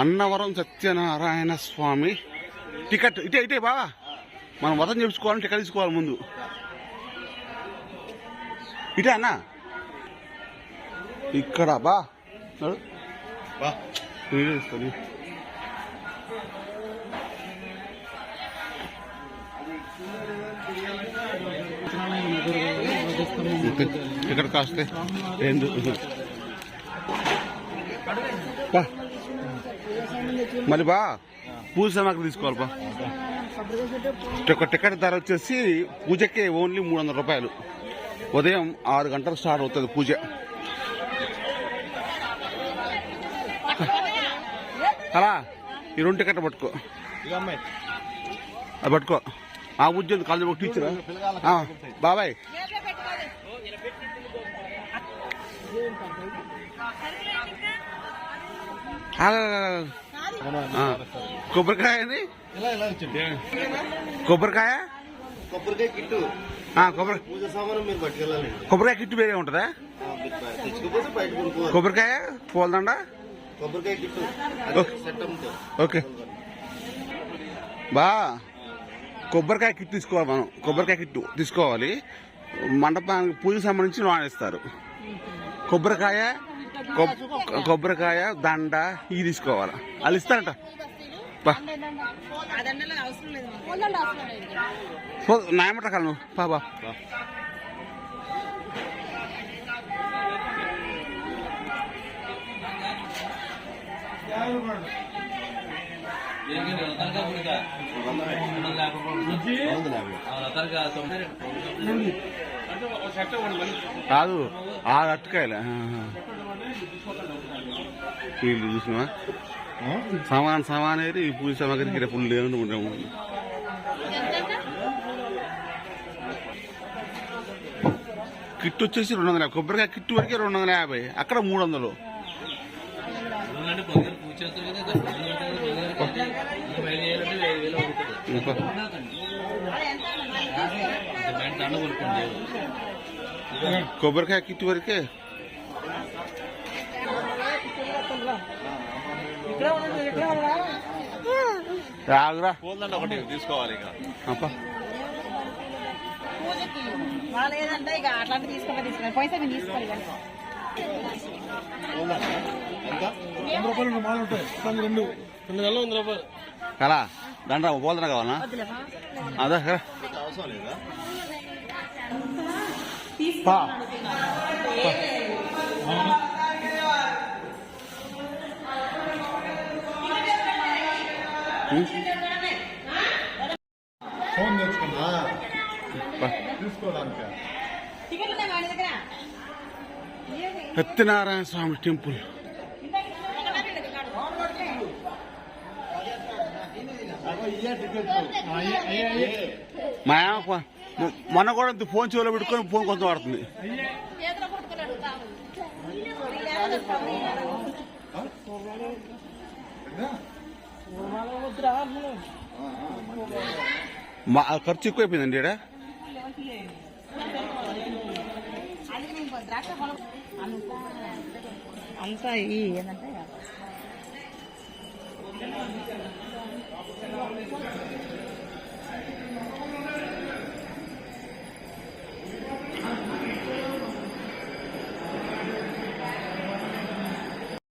అన్నవరం సత్యనారాయణ స్వామి. Ticket ఇటే ఇటే బాగా మనం వతం చేసుకోవాలని టికెట్ తీసుకోవాలి ముందు. ఇటే అన్న. ఇక్కడ బా. ఇక్కడ కాస్తే రెండు. బా. మరి బా. పూజ సామాగ్రి తీసుకోవాలి బా. ఒక టికెట్ ధర వచ్చేసి పూజకే ఓన్లీ మూడు వందల రూపాయలు. ఉదయం ఆరు గంటలకు స్టార్ట్ అవుతుంది పూజ. అలా ఈ రెండు టికెట్ పట్టుకో. అది పట్టుకో. ఆ ఉద్యోగం కాలేజ్ ఒక టీచర్. బాబాయ్. కొబ్బరికాయ అది? కొబ్బరికాయ? కొబ్బరికాయ కిట్టు కొబ్బరి పూజ సామాను మీరు పట్టుకెళ్ళాలండి కొబ్బరికాయ కిట్టు వేరే ఉంటుందా? కొబ్బరికాయ? పూలదండ? కొబ్బరికాయ కిట్టు ఓకే. బా. కొబ్బరికాయ కిట్ తీసుకోవాలి మనం. కొబ్బరికాయ కిట్టు తీసుకోవాలి. మండపానికి పూజకు సంబంధించి లోన్ ఇస్తారు. కొబ్బరికాయ కొబ్బరికాయ దండ ఇవి తీసుకోవాలి? వాళ్ళు ఇస్తారట. నాయమట కాదు నువ్వు పా కాదు ఆ అట్టుకాయలే వీళ్ళు చూసినా సామాన్ సామాన్ అయితే ఈ పూజ సామాగ్రికి రేపు ఫుల్ ఉండము కిట్ వచ్చేసి రెండు వందల యాభై. కొబ్బరికాయ కిట్ వరకే రెండు వందల యాభై. అక్కడ మూడు వందలు. కొబ్బరికాయ కిట్ వరకే రాగురా. పూలదండ ఒకటి తీసుకోవాలి ఇక. ఇక అట్లాంటి పైసా తీసుకోవాలి కానీ ఎంత? కలా దండ పోలదన కావాలా? వద్దులేమా అదా కదా అవసరం లేదా పా. ఫోన్ తెచ్చుకున్నా. తీసుకోవడానికి సత్యనారాయణ స్వామి టెంపుల్. మా మొన్న కూడా ఇంత ఫోన్ చెవిలో పెట్టుకొని ఫోన్ కొంత పట్టుకున్నాడు తాము. మా ఖర్చు ఎక్కువైపోయిందండి ఇక్కడ అంతా ఏంటంటే